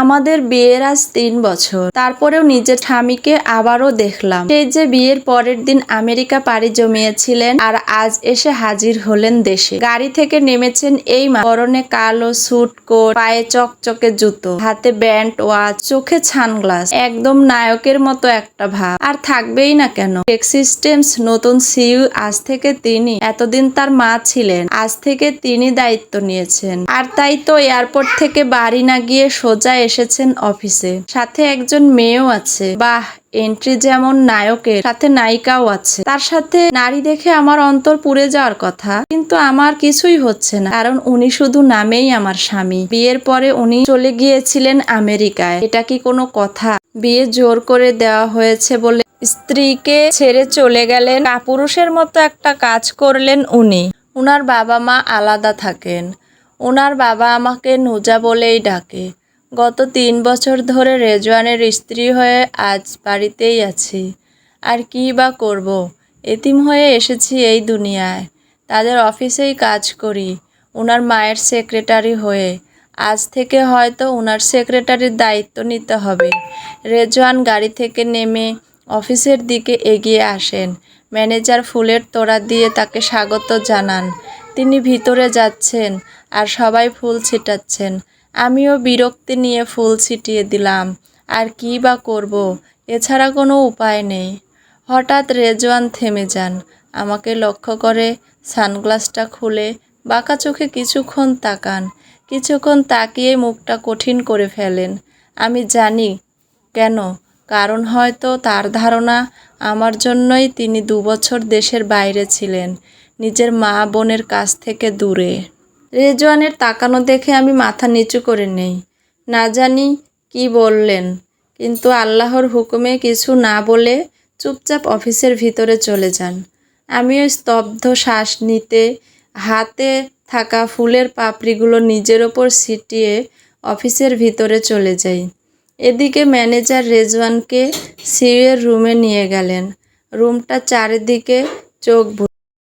আমাদের বিয়ের আজ তিন বছর। তারপরেও নিজের স্বামীকে আবারও দেখলাম। সেই যে বিয়ের পরের দিন আমেরিকা পাড়ি জমিয়েছিলেন আর আজ এসে হাজির হলেন দেশে। গাড়ি থেকে নেমেছেন এই পরনে কালো স্যুট কোট, পায়ে চকচকে জুতো, হাতে ব্যান্ড ওয়াচ, চোখে ছানগ্লাস একদম নায়কের মতো একটা ভাব। আর থাকবেই না কেন? টেক্সিস্টেমস নতুন সিইও আজ থেকে তিনি এতদিন তার মা ছিলেন, আজ থেকে তিনি দায়িত্ব নিয়েছেন। আর তাই তো এয়ারপোর্ট থেকে বাড়ি না গিয়ে সোজা এসেছেন অফিসে। সাথে একজন মেয়েও আছে। বাহ এন্ট্রি যেমন নায়কের, সাথে নায়িকাও আছে। তার সাথে নারী দেখে আমার অন্তর পুড়ে যাওয়ার কথা। কিন্তু আমার কিছুই হচ্ছে না, কারণ উনি শুধু নামেই আমার স্বামী। বিয়ের পরে উনি চলে গিয়েছিলেন আমেরিকায়। এটা কি কোনো কথা? বিয়ে জোর করে দেওয়া হয়েছে বলে স্ত্রীকে ছেড়ে চলে গেলেন। কাপুরুষের মতো একটা কাজ করলেন উনি। উনার বাবা মা আলাদা থাকেন। ওনার বাবা আমাকে নুজা বলেই ডাকে। গত তিন বছর ধরে রেজওয়ানের স্ত্রী হয়ে আজ বাড়িতেই আছি। আর কী বা করব? এতিম হয়ে এসেছি এই দুনিয়ায়। তাদের অফিসেই কাজ করি ওনার মায়ের সেক্রেটারি হয়ে। আজ থেকে হয়তো ওনার সেক্রেটারির দায়িত্ব নিতে হবে। রেজওয়ান গাড়ি থেকে নেমে অফিসের দিকে এগিয়ে আসেন। ম্যানেজার ফুলের তোড়া দিয়ে তাকে স্বাগত জানান। তিনি ভিতরে যাচ্ছেন আর সবাই ফুল ছিটাচ্ছেন। আমিও বিরক্তি নিয়ে ফুল ছিটিয়ে দিলাম। আর কী বা করব? এছাড়া কোনো উপায় নেই। হঠাৎ রেজওয়ান থেমে যান। আমাকে লক্ষ্য করে সানগ্লাসটা খুলে বাঁকা চোখে কিছুক্ষণ তাকান। কিছুক্ষণ তাকিয়ে মুখটা কঠিন করে ফেলেন। আমি জানি, কেন? কারণ হয়তো তার ধারণা আমার জন্যই তিনি দুবছর দেশের বাইরে ছিলেন, নিজের মা বোনের কাছ থেকে দূরে। রেজওয়ানের তাকানো দেখে আমি মাথা নিচু করে নেই। না জানি কি বললেন, কিন্তু আল্লাহর হুকুমে কিছু না বলে চুপচাপ অফিসের ভিতরে চলে যান। আমিও স্তব্ধ শ্বাস নিতে, হাতে থাকা ফুলের পাপড়িগুলো নিজের ওপর ছিটিয়ে অফিসের ভিতরে চলে যাই। এদিকে ম্যানেজার রেজওয়ানকে সিউয়ের রুমে নিয়ে গেলেন। রুমটা চারিদিকে চোখ